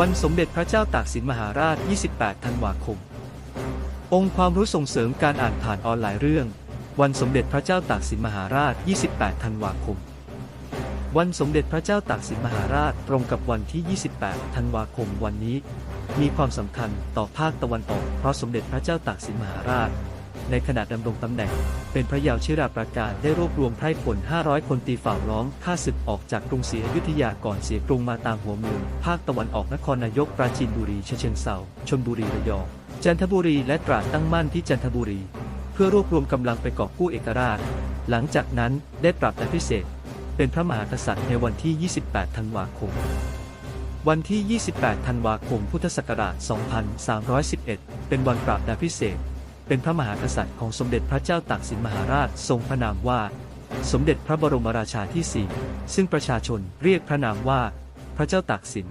วันสมเด็จพระเจ้าตากสินมหาราช 28 ธันวาคม องค์ความรู้ส่งเสริมการอ่านผ่านออนไลน์เรื่อง วันสมเด็จพระเจ้าตากสินมหาราช 28 ธันวาคม วันสมเด็จพระเจ้าตากสินมหาราชตรงกับวันที่ 28 ธันวาคมวันนี้ มีความสำคัญต่อภาคตะวันออกเพราะสมเด็จพระเจ้าตากสินมหาราช ในขณะดำรงตำแหน่ง เป็นพระเยาว์ชิราประการได้รวบรวมไพร่พล500 คนตีฝ่าล้อมฆ่าศึกออกจากกรุงศรีอยุธยาก่อนเสียกรุงมาตามหัวเมือง ภาคตะวันออกนครนายกปราจีนบุรีฉเชิงเทราชลบุรีระยอง จันทบุรีและตราดตั้งมั่นที่จันทบุรี เพื่อรวบรวมกำลังไปกอบกู้เอกราช หลังจากนั้นได้ปรับนพิเศษเป็นพระมหากษัตริย์ในวันที่ 28 ธันวาคม วันที่ 28 ธันวาคม พุทธศักราช 2311 เป็นวันปราบดาพิเศษ เป็นพระมหากษัตริย์ของสมเด็จพระเจ้าตากสินมหาราชทรงพระนามว่า สมเด็จพระบรมราชาที่สี่ซึ่งประชาชนเรียกพระนามว่า พระเจ้าตากสิน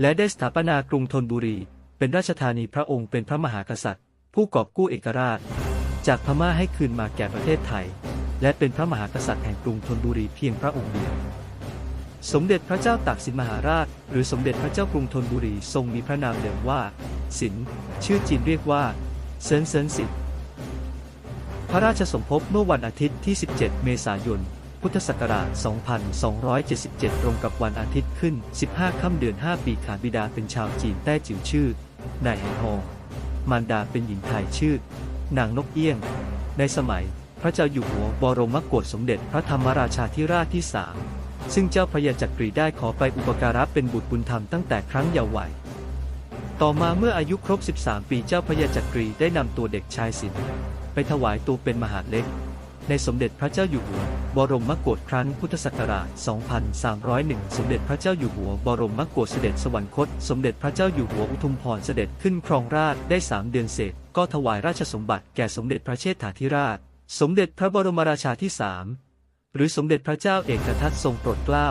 และได้สถาปนากรุงธนบุรี เป็นราชธานีพระองค์เป็นพระมหากษัตริย์ ผู้กอบกู้เอกราช จากพม่าให้คืนมาแก่ประเทศไทย และเป็นพระมหากษัตริย์แห่งกรุงธนบุรีเพียงพระองค์เดียวสมเด็จพระเจ้าตากสินมหาราช หรือสมเด็จพระเจ้ากรุงธนบุรีทรงมีพระนามเดิมว่า สิน ชื่อจีนเรียกว่า เซินเซินสิพระราชสมภพเมื่อวันอาทิตย์ที่ 17 เมษายน พุทธศักราช 2277 ตรงกับวันอาทิตย์ขึ้น 15 ค่ำเดือน 5 ปีขานบิดาเป็นชาวจีนแต้จิ๋วชื่อ นายแหงฮองมารดาเป็นหญิงไทยชื่อ นางนกเอี้ยง ในสมัยพระเจ้าอยู่หัวบรมโกศสมเด็จพระธรรมราชาธิราชที่สามซึ่งเจ้าพระยาจักรีได้ขอไปอุปการะเป็นบุตรบุญธรรมตั้งแต่ครั้งเยาว์วัย ต่อมาเมื่ออายุครบ 13 ปีเจ้าพระยาจักรีได้นำตัวเด็กชายสินไปถวายตัวเป็นมหาเล็ก ในสมเด็จพระเจ้าอยู่หัว บรมโกศครั้งพุทธศักราช 2301 สมเด็จพระเจ้าอยู่หัว บรมโกศเสด็จสวรรคต สมเด็จพระเจ้าอยู่หัวอุทุมพรเสด็จขึ้นครองราชได้สามเดือนเศษ ก็ถวายราชสมบัติแก่สมเด็จพระเชษฐาธิราช สมเด็จพระบรมราชาที่สามหรือสมเด็จพระเจ้าเอกทัตทรงโปรดเกล้า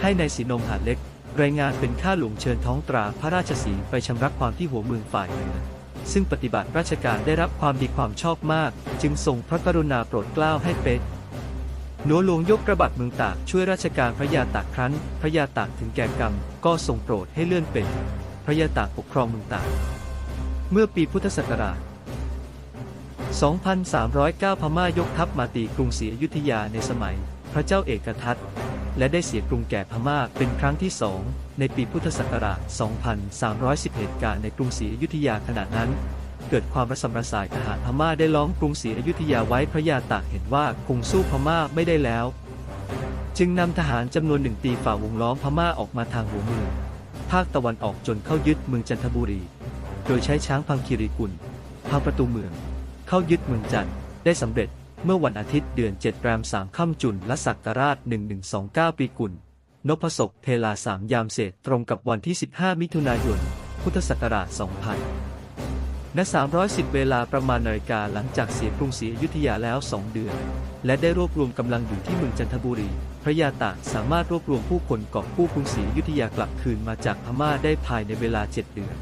ให้ในายสีนมหาเล็ก รายงานเป็นข้าหลวงเชิญท้องตราพระราชสีไปชำระความที่หัวเมืองฝ่ายเหนือซึ่งปฏิบัติราชการได้รับความดีความชอบมาก จึงทรงพระกรุณาโปรดเกล้าให้เป็นหนัวหลวงยกกระบัดเมืองตากช่วยราชการพระยาตากครั้น พระยาตากถึงแก่กรรม ก็ทรงโปรดให้เลื่อนเป็น พระยาตากปกครองเมืองตาก เมื่อปีพุทธศักราช 2309 พม่ายกทัพมาตีกรุงศรีอยุธยาในสมัย พระเจ้าเอกทัต และได้เสียกรุงแก่พม่าเป็นครั้งที่สองในปีพุทธศักราช 2310เหตุการณ์ในกรุงศรีอยุธยาขณะนั้น เกิดความระสำระสายทหารพม่าได้ล้อมกรุงศรีอยุธยาไว้พระยาตากเห็นว่าคงสู้พม่าไม่ได้แล้ว จึงนำทหารจำนวนหนึ่งตีฝ่าวงล้อมพม่าออกมาทางหัวเมืองภาคตะวันออกจนเข้ายึดเมืองจันทบุรี โดยใช้ช้างพังคีรีกุลพังประตูเมือง เข้ายึดเมืองจันทร์ได้สำเร็จ เมื่อวันอาทิตย์เดือน 7 แรมสาค่ำจุลและศักราช 1129 ปีกุลนพศกเทลาสามยามเศษตรงกับวันที่ 15 มิถุนายน พุทธศักราช 2000 ณ 310 เวลาประมาณนาฬิกาหลังจากเสียกรุงศรีอยุธยาแล้ว 2 เดือน และได้รวบรวมกำลังอยู่ที่เมืองจันทบุรี พระยาตากสามารถรวบรวมผู้คนกอบกู้กรุงศรีอยุธยากลับคืนมาจากพม่าได้ภายในเวลา 7 เดือน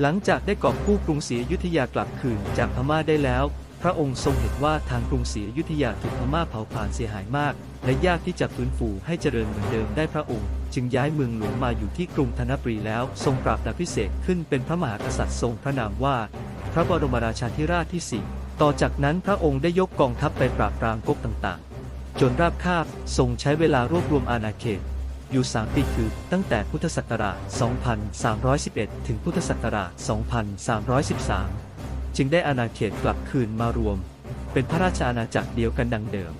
หลังจากได้กอบกู้กรุงศรีอยุธยากลับคืนจากพม่าได้แล้ว พระองค์ทรงเห็นว่าทางกรุงศรีอยุธยาถูกพม่าเผาผลาญเสียหายมาก และยากที่จะฟื้นฟูให้เจริญเหมือนเดิมได้พระองค์ จึงย้ายเมืองหลวงมาอยู่ที่กรุงธนบุรีแล้ว ทรงปราบดาพิเศษขึ้นเป็นพระมหากษัตริย์ทรงพระนามว่า พระบรมราชาธิราชที่สี่ต่อจากนั้นพระองค์ได้ยกกองทัพไปปราบปรามก๊กต่างๆ จนราบคาบทรงใช้เวลารวบรวมอาณาเขตอยู่ 3 ปีคือ ตั้งแต่พุทธศักราช 2311 ถึงพุทธศักราช 2313 จึงได้อาณาเขตกลับคืนมารวม เป็นพระราชอาณาจักรเดียวกันดังเดิม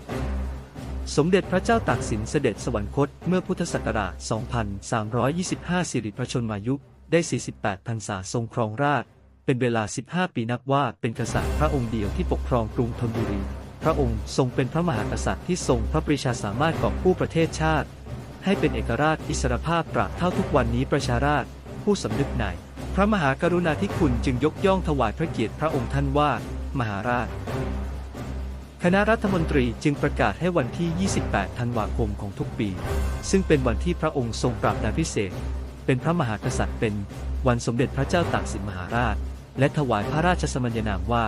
สมเด็จพระเจ้าตากสินเสด็จสวรรคตเมื่อพุทธศักราช 2325 สิริพระชนมายุได้ 48พรรษาทรงครองราช เป็นเวลา 15 ปีนับว่าเป็นกษัตริย์พระองค์เดียวที่ปกครองกรุงธนบุรี พระองค์ทรงเป็นพระมหากษัตริย์ที่ทรงพระปรีชาสามารถกอบกู้ประเทศชาติ ให้เป็นเอกราชอิสรภาพตราบเท่าทุกวันนี้ประชาราชผู้สำนึกใน พระมหากรุณาธิคุณจึงยกย่องถวายพระเกียรติพระองค์ท่านว่า มหาราช คณะรัฐมนตรีจึงประกาศให้วันที่ 28 ธันวาคมของทุกปี ซึ่งเป็นวันที่พระองค์ทรงปราบดาพิเศษ เป็นพระมหากษัตริย์เป็นวันสมเด็จพระเจ้าตากสินมหาราช และถวายพระราชสมัญญานามว่า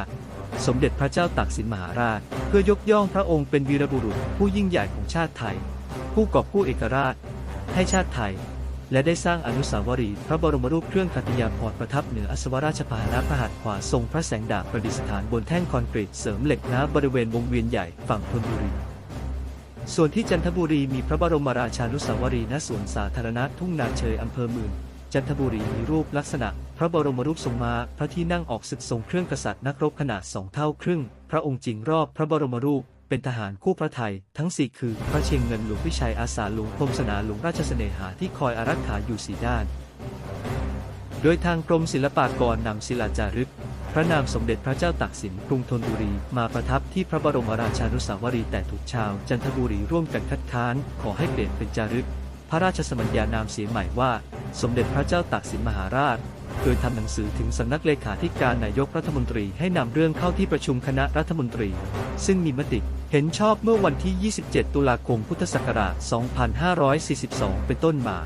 สมเด็จพระเจ้าตากสินมหาราช เพื่อยกย่องพระองค์เป็นวีรบุรุษผู้ยิ่งใหญ่ของชาติไทย ผู้กอบกู้เอกราช ให้ชาติไทย และได้สร้างอนุสาวรีย์พระบรมรูปเครื่องขัตติยาภรประทับเหนืออัศวราชพาหนะพระหัตถ์ขวาทรงพระแสงดาบประดิษฐานบนแท่งคอนกรีตเสริมเหล็กน้ำบริเวณวงเวียนใหญ่ฝั่งธนบุรี ส่วนที่จันทบุรีมีพระบรมราชานุสาวรีย์ณสวนสาธารณะทุ่งนาเชยอำเภอเมืองจันทบุรีมีรูปลักษณะ พระบรมรูปทรงม้าพระที่นั่งออกศึกทรงเครื่องกษัตริย์นักรบขนาดสองเท่าครึ่ง พระองค์จริงรอบพระบรมรูป เป็นทหารคู่พระไทย ทั้งสี่คือพระเชียงเงินหลวงพิชัยอาสาหลวงพรมสนาหลวงราชเสน่หาที่คอยอารักขาอยู่สีด้าน โดยทางกรมศิลปากรนำศิลาจารึก พระนามสมเด็จพระเจ้าตากสินกรุงธนบุรีมาประทับที่พระบรมราชานุสาวรีย์แต่ถูกชาว จันทบุรีร่วมกันคัดค้าน ขอให้เปลี่ยนเป็นจารึก พระราชสมัญญานามเสียใหม่ว่า สมเด็จพระเจ้าตากสินมหาราช โดยทำหนังสือถึงสำนักเลขาธิการนายกรัฐมนตรีให้นำเรื่องเข้าที่ประชุมคณะรัฐมนตรี ซึ่งมีมติเห็นชอบเมื่อวันที่ 27 ตุลาคม พุทธศักราช 2542 เป็นต้นมา